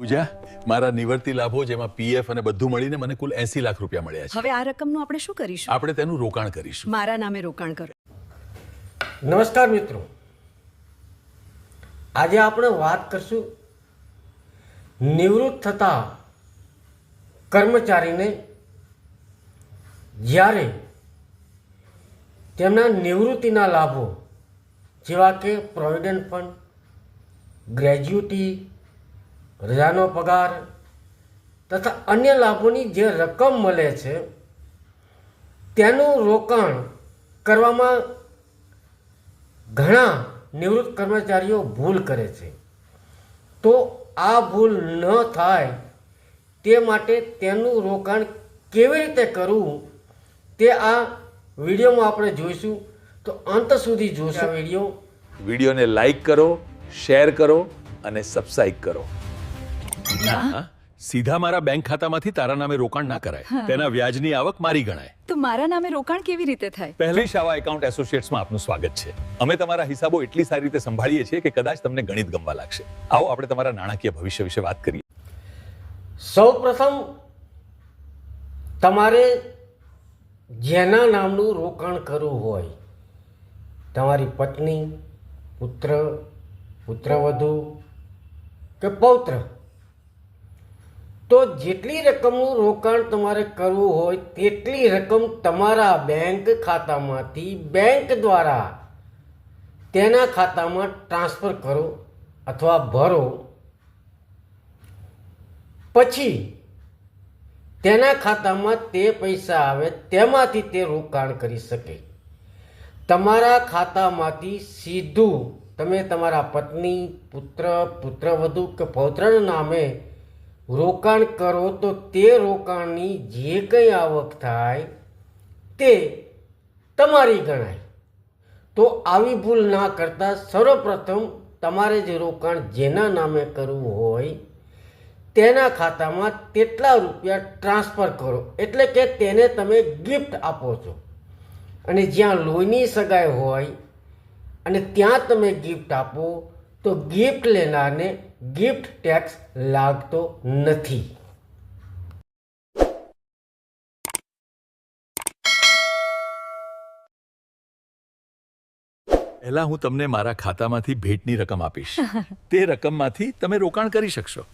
પૂજા મારા નિવૃત્તિ લાભો જેમાં પીએફ અને બધું મળીને મને કુલ એસી લાખ રૂપિયા મળ્યા છે. હવે આ રકમનું આપણે શું કરીશું? આપણે તેનું રોકાણ કરીશું. મારા નામે રોકાણ કરો. નમસ્કાર મિત્રો. આજે આપણે વાત કરશું નિવૃત્ત થતા કર્મચારીને જ્યારે તેમના નિવૃત્તિના લાભો જેવા કે પ્રોવિડન્ટ ફંડ ગ્રેજ્યુટી રજાનો પગાર તથા અન્ય લાભોની જે રકમ મળે છે, તેનું રોકાણ કરવામાં ઘણા નિવૃત્ત કર્મચારીઓ ભૂલ કરે છે. તો આ ભૂલ ન થાય તે માટે તેનું રોકાણ કેવી રીતે કરવું તે આ વિડીયોમાં આપણે જોઈશું. તો અંત સુધી જોશું વીડિયો. વિડીયોને લાઈક કરો, શેર કરો અને સબસ્ક્રાઈબ કરો. હા, સીધા મારા બેંક ખાતામાંથી તારા નામે રોકાણ ના કરાય. તેના વ્યાજની આવક મારી ગણાય. તો મારા નામે રોકાણ કેવી રીતે થાય? પહેલી શાવા એકાઉન્ટ એસોસિએટ્સમાં આપનું સ્વાગત છે. અમે તમારા હિસાબો એટલી સારી રીતે સંભાળીએ છીએ કે કદાચ તમને ગણિત ગમવા લાગશે. આવો આપણે તમારા નાણાકીય ભવિષ્ય વિશે વાત કરીએ. સૌ પ્રથમ તમારે જેના નામનું રોકાણ કરવું હોય તમારી પત્ની પુત્ર પુત્રવધુ કે પૌત્ર તો જેટલી રકમનું રોકાણ તમારે કરવું હોય, તેટલી રકમ તમારા બેંક ખાતામાંથી બેંક દ્વારા તેના ખાતામાં ટ્રાન્સફર કરો અથવા ભરો. પછી તેના ખાતામાં તે પૈસા આવે, તેમાંથી તે રોકાણ કરી શકે. તમારા ખાતામાંથી સીધું તમે તમારા પત્ની, પુત્ર, પુત્રવધુ કે પૌત્રના નામે રોકાણ કરો તો તે રોકાણની જે કંઈ આવક થાય તે તમારી ગણાય. તો આવી ભૂલ ના કરતા સર્વપ્રથમ તમારે જે રોકાણ જેના નામે કરવું હોય તેના ખાતામાં તેટલા રૂપિયા ટ્રાન્સફર કરો. એટલે કે તેને તમે ગિફ્ટ આપો છો. અને જ્યાં લોહીની સગાઈ હોય અને ત્યાં તમે ગિફ્ટ આપો તો ગિફ્ટ લેનારને ગિફ્ટ ટેક્સ લાગતો નથી. પહેલા હું તમને મારા ખાતામાંથી ભેટની રકમ આપીશ. તે રકમમાંથી તમે રોકાણ કરી શકશો.